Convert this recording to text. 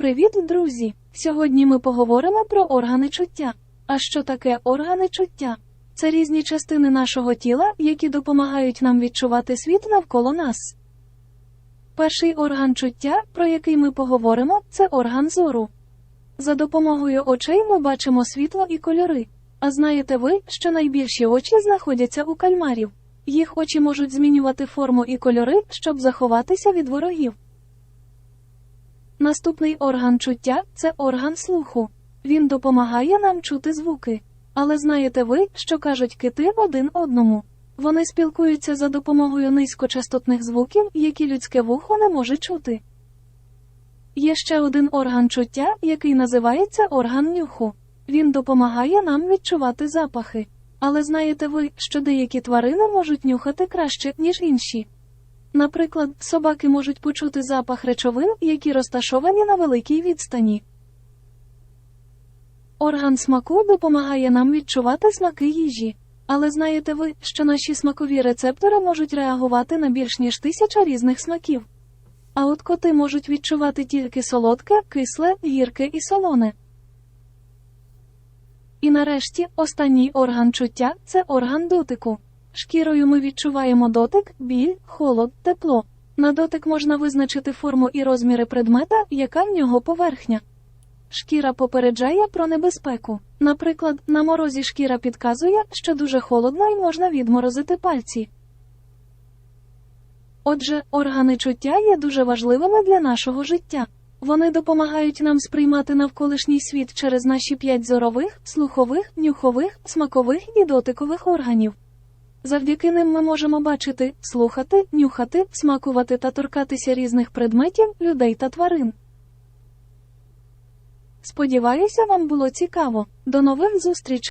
Привіт, друзі! Сьогодні ми поговоримо про органи чуття. А що таке органи чуття? Це різні частини нашого тіла, які допомагають нам відчувати світ навколо нас. Перший орган чуття, про який ми поговоримо, це орган зору. За допомогою очей ми бачимо світло і кольори. А знаєте ви, що найбільші очі знаходяться у кальмарів? Їх очі можуть змінювати форму і кольори, щоб заховатися від ворогів. Наступний орган чуття це орган слуху. Він допомагає нам чути звуки. Але знаєте ви, що кажуть кити один одному? Вони спілкуються за допомогою низькочастотних звуків, які людське вухо не може чути. Є ще один орган чуття, який називається орган нюху. Він допомагає нам відчувати запахи. Але знаєте ви, що деякі тварини можуть нюхати краще, ніж інші. Наприклад, собаки можуть почути запах речовин, які розташовані на великій відстані. Орган смаку допомагає нам відчувати смаки їжі. Але знаєте ви, що наші смакові рецептори можуть реагувати на більш ніж тисяча різних смаків. А от коти можуть відчувати тільки солодке, кисле, гірке і солоне. І нарешті, останній орган чуття це орган дотику. Шкірою ми відчуваємо дотик, біль, холод, тепло. На дотик можна визначити форму і розміри предмета, яка в нього поверхня. Шкіра попереджає про небезпеку. Наприклад, на морозі шкіра підказує, що дуже холодно і можна відморозити пальці. Отже, органи чуття є дуже важливими для нашого життя. Вони допомагають нам сприймати навколишній світ через наші п'ять зорових, слухових, нюхових, смакових і дотикових органів. Завдяки ним ми можемо бачити, слухати, нюхати, смакувати та торкатися різних предметів, людей та тварин. Сподіваюся, вам було цікаво. До нових зустріч!